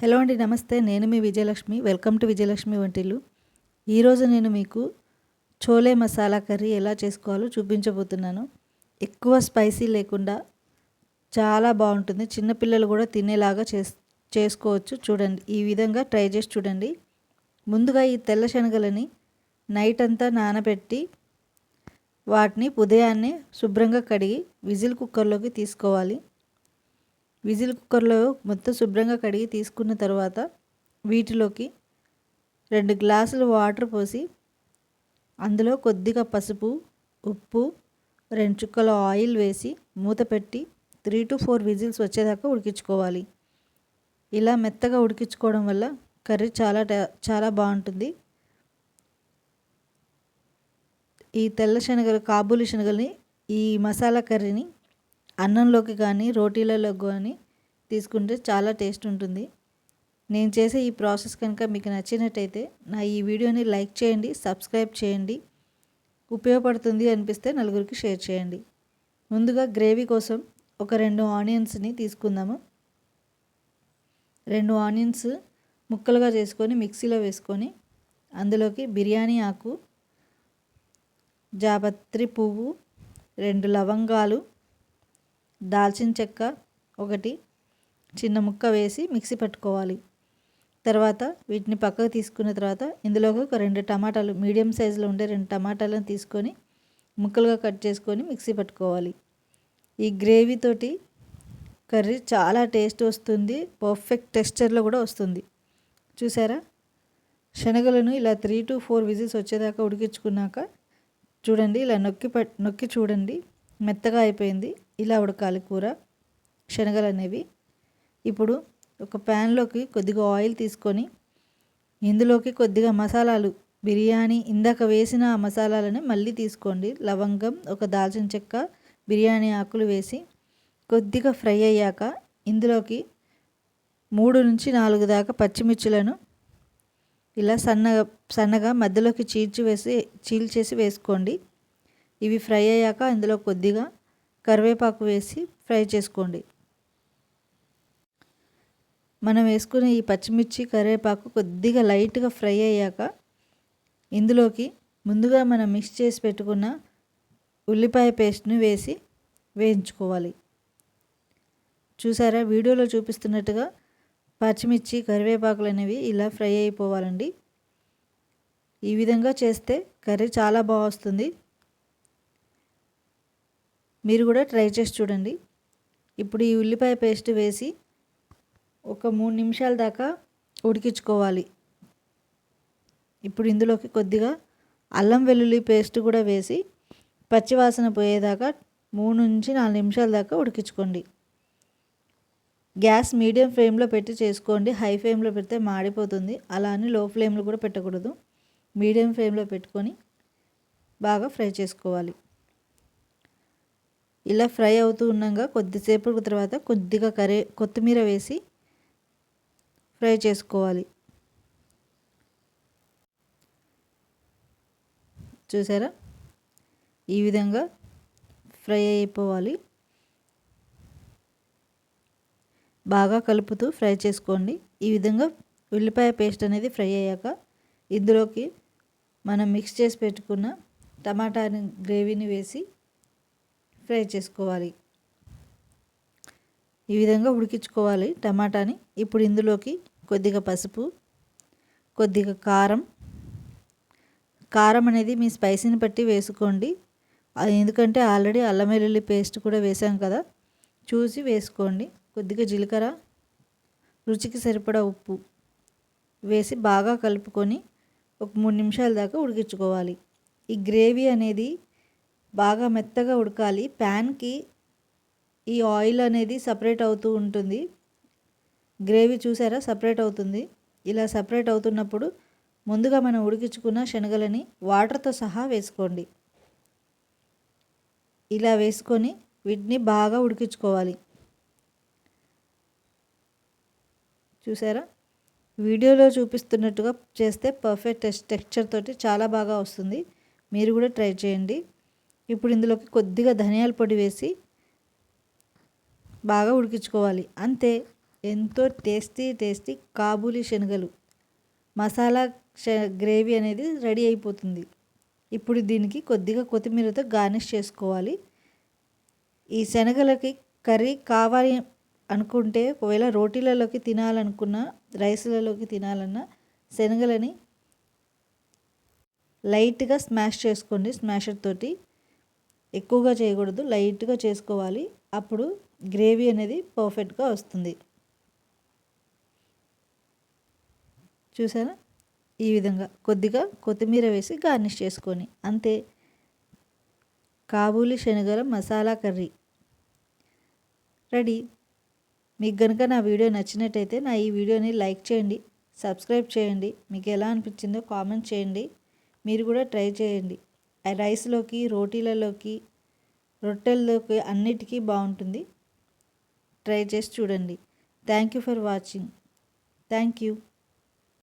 Hello అండి నమస్తే. నేను మీ విజయలక్ష్మి. వెల్కమ్ టు విజయలక్ష్మి వంటిల్లు. ఈరోజు నేను మీకు చోలే మసాలా కర్రీ ఎలా చేసుకోవాలో చూపించబోతున్నాను. ఎక్కువ స్పైసీ లేకుండా చాలా బాగుంటుంది. చిన్నపిల్లలు కూడా తినేలాగా చేస్ చేసుకోవచ్చు. చూడండి ఈ విధంగా ట్రై చేసి చూడండి. ముందుగా ఈ తెల్ల శనగలని నైట్ అంతా నానబెట్టి వాటిని ఉదయాన్నే శుభ్రంగా కడిగి విజిల్ కుక్కర్లోకి తీసుకోవాలి. విజిల్ కుక్కర్లో మొత్తం శుభ్రంగా కడిగి తీసుకున్న తర్వాత వీటిలోకి రెండు గ్లాసులు వాటర్ పోసి అందులో కొద్దిగా పసుపు ఉప్పు రెండు చుక్కల ఆయిల్ వేసి మూత పెట్టి త్రీ టు ఫోర్ విజిల్స్ వచ్చేదాకా ఉడికించుకోవాలి. ఇలా మెత్తగా ఉడికించుకోవడం వల్ల కర్రీ చాలా చాలా బాగుంటుంది. ఈ తెల్ల శనగలు కాబూలి శనగల్ని ఈ మసాలా కర్రీని అన్నంలోకి కానీ రోటీలలో కానీ తీసుకుంటే చాలా టేస్ట్ ఉంటుంది. నేను చేసే ఈ ప్రాసెస్ కనుక మీకు నచ్చినట్టయితే నా ఈ వీడియోని లైక్ చేయండి సబ్స్క్రైబ్ చేయండి. ఉపయోగపడుతుంది అనిపిస్తే నలుగురికి షేర్ చేయండి. ముందుగా గ్రేవీ కోసం ఒక రెండు ఆనియన్స్ని తీసుకుందాము. రెండు ఆనియన్స్ ముక్కలుగా చేసుకొని మిక్సీలో వేసుకొని అందులోకి బిర్యానీ ఆకు జాపత్రి పువ్వు రెండు లవంగాలు దాల్చిన చెక్క ఒకటి చిన్న ముక్క వేసి మిక్సీ పట్టుకోవాలి. తర్వాత వీటిని పక్కకు తీసుకున్న తర్వాత ఇందులోకి ఒక రెండు టమాటాలు మీడియం సైజులో ఉండే రెండు టమాటాలను తీసుకొని ముక్కలుగా కట్ చేసుకొని మిక్సీ పట్టుకోవాలి. ఈ గ్రేవీతోటి కర్రీ చాలా టేస్ట్ వస్తుంది పర్ఫెక్ట్ టెక్స్చర్లో కూడా వస్తుంది. చూసారా? శనగలను ఇలా త్రీ టు ఫోర్ విజిల్స్ వచ్చేదాకా ఉడికించుకున్నాక చూడండి ఇలా నొక్కి పట్ నొక్కి చూడండి. మెత్తగా అయిపోయింది. ఇలా ఉడకాలి కూర. శనగలు అనేవి. ఇప్పుడు ఒక ప్యాన్లోకి కొద్దిగా ఆయిల్ తీసుకొని ఇందులోకి కొద్దిగా మసాలాలు. బిర్యానీ ఇందాక వేసిన ఆ మసాలాలని మళ్ళీ తీసుకోండి. లవంగం ఒక దాల్చిన చెక్క బిర్యానీ ఆకులు వేసి కొద్దిగా ఫ్రై అయ్యాక ఇందులోకి మూడు నుంచి నాలుగు దాకా పచ్చిమిర్చులను ఇలా సన్నగా సన్నగా మధ్యలోకి చీల్చి వేసి చీల్చేసి వేసుకోండి. ఇవి ఫ్రై అయ్యాక ఇందులో కొద్దిగా కరివేపాకు వేసి ఫ్రై చేసుకోండి. మనం వేసుకునే ఈ పచ్చిమిర్చి కరివేపాకు కొద్దిగా లైట్గా ఫ్రై అయ్యాక ఇందులోకి ముందుగా మనం మిక్స్ చేసి పెట్టుకున్న ఉల్లిపాయ పేస్ట్ని వేసి వేయించుకోవాలి. చూసారా? వీడియోలో చూపిస్తున్నట్టుగా పచ్చిమిర్చి కరివేపాకులు అనేవి ఇలా ఫ్రై అయిపోవాలండి. ఈ విధంగా చేస్తే కర్రీ చాలా బాగా వస్తుంది. మీరు కూడా ట్రై చేసి చూడండి. ఇప్పుడు ఈ ఉల్లిపాయ పేస్ట్ వేసి ఒక మూడు నిమిషాల దాకా ఉడికించుకోవాలి. ఇప్పుడు ఇందులోకి కొద్దిగా అల్లం వెల్లుల్లి పేస్ట్ కూడా వేసి పచ్చివాసన పోయేదాకా మూడు నుంచి నాలుగు నిమిషాల దాకా ఉడికించుకోండి. గ్యాస్ మీడియం ఫ్లేమ్లో పెట్టి చేసుకోండి. హై ఫ్లేమ్లో పెడితే మాడిపోతుంది. అలా అని లో ఫ్లేమ్లో కూడా పెట్టకూడదు. మీడియం ఫ్లేమ్లో పెట్టుకొని బాగా ఫ్రై చేసుకోవాలి. ఇలా ఫ్రై అవుతూ ఉండగా కొద్దిసేపు తర్వాత కొద్దిగా కరే కొత్తిమీర వేసి ఫ్రై చేసుకోవాలి. చూసారా? ఈ విధంగా ఫ్రై అయిపోవాలి. బాగా కలుపుతూ ఫ్రై చేసుకోండి. ఈ విధంగా ఉల్లిపాయ పేస్ట్ అనేది ఫ్రై అయ్యాక ఇందులోకి మనం మిక్స్ చేసి పెట్టుకున్న టమాటా గ్రేవీని వేసి ఫ్రై చేసుకోవాలి. ఈ విధంగా ఉడికించుకోవాలి టమాటాని. ఇప్పుడు ఇందులోకి కొద్దిగా పసుపు కొద్దిగా కారం. కారం అనేది మీ స్పైసీని బట్టి వేసుకోండి. ఎందుకంటే ఆల్రెడీ అల్లం వెల్లుల్లి పేస్ట్ కూడా వేసాం కదా. చూసి వేసుకోండి. కొద్దిగా జీలకర్ర రుచికి సరిపడా ఉప్పు వేసి బాగా కలుపుకొని ఒక మూడు నిమిషాల దాకా ఉడికించుకోవాలి. ఈ గ్రేవీ అనేది బాగా మెత్తగా ఉడకాలి. ప్యాన్కి ఈ ఆయిల్ అనేది సపరేట్ అవుతూ ఉంటుంది. గ్రేవీ చూసారా? సపరేట్ అవుతుంది. ఇలా సపరేట్ అవుతున్నప్పుడు ముందుగా మనం ఉడికించుకున్న శనగలని వాటర్తో సహా వేసుకోండి. ఇలా వేసుకొని వీటిని బాగా ఉడికించుకోవాలి. చూసారా? వీడియోలో చూపిస్తున్నట్టుగా చేస్తే పర్ఫెక్ట్ టెక్స్చర్ తోటి చాలా బాగా వస్తుంది. మీరు కూడా ట్రై చేయండి. ఇప్పుడు ఇందులోకి కొద్దిగా ధనియాల పొడి వేసి బాగా ఉడికించుకోవాలి. అంతే ఎంతో టేస్టీ టేస్టీ కాబూలి శనగలు. మసాలా గ్రేవీ అనేది రెడీ అయిపోతుంది. ఇప్పుడు దీనికి కొద్దిగా కొత్తిమీరతో గార్నిష్ చేసుకోవాలి. ఈ శనగలకి కర్రీ కావాలి అనుకుంటే ఒకవేళ రోటీలలోకి తినాలనుకున్న రైస్లలోకి తినాలన్నా శనగలని లైట్గా స్మాష్ చేసుకోండి స్మాషర్ తోటి. ఎక్కువగా చేయకూడదు లైట్గా చేసుకోవాలి. అప్పుడు గ్రేవీ అనేది పర్ఫెక్ట్గా వస్తుంది. చూసారా? ఈ విధంగా కొద్దిగా కొత్తిమీర వేసి గార్నిష్ చేసుకొని అంతే. కాబూలి శనగల మసాలా కర్రీ. రెడీ? మీకు కనుక నా వీడియో నచ్చినట్టయితే నా ఈ వీడియోని లైక్ చేయండి సబ్స్క్రైబ్ చేయండి. మీకు ఎలా అనిపించిందో కామెంట్ చేయండి. మీరు కూడా ట్రై చేయండి. రైస్లోకి రోటీలలోకి రొట్టెల్లోకి అన్నిటికీ బాగుంటుంది. ట్రై చేసి చూడండి. Thank you for watching. Thank you.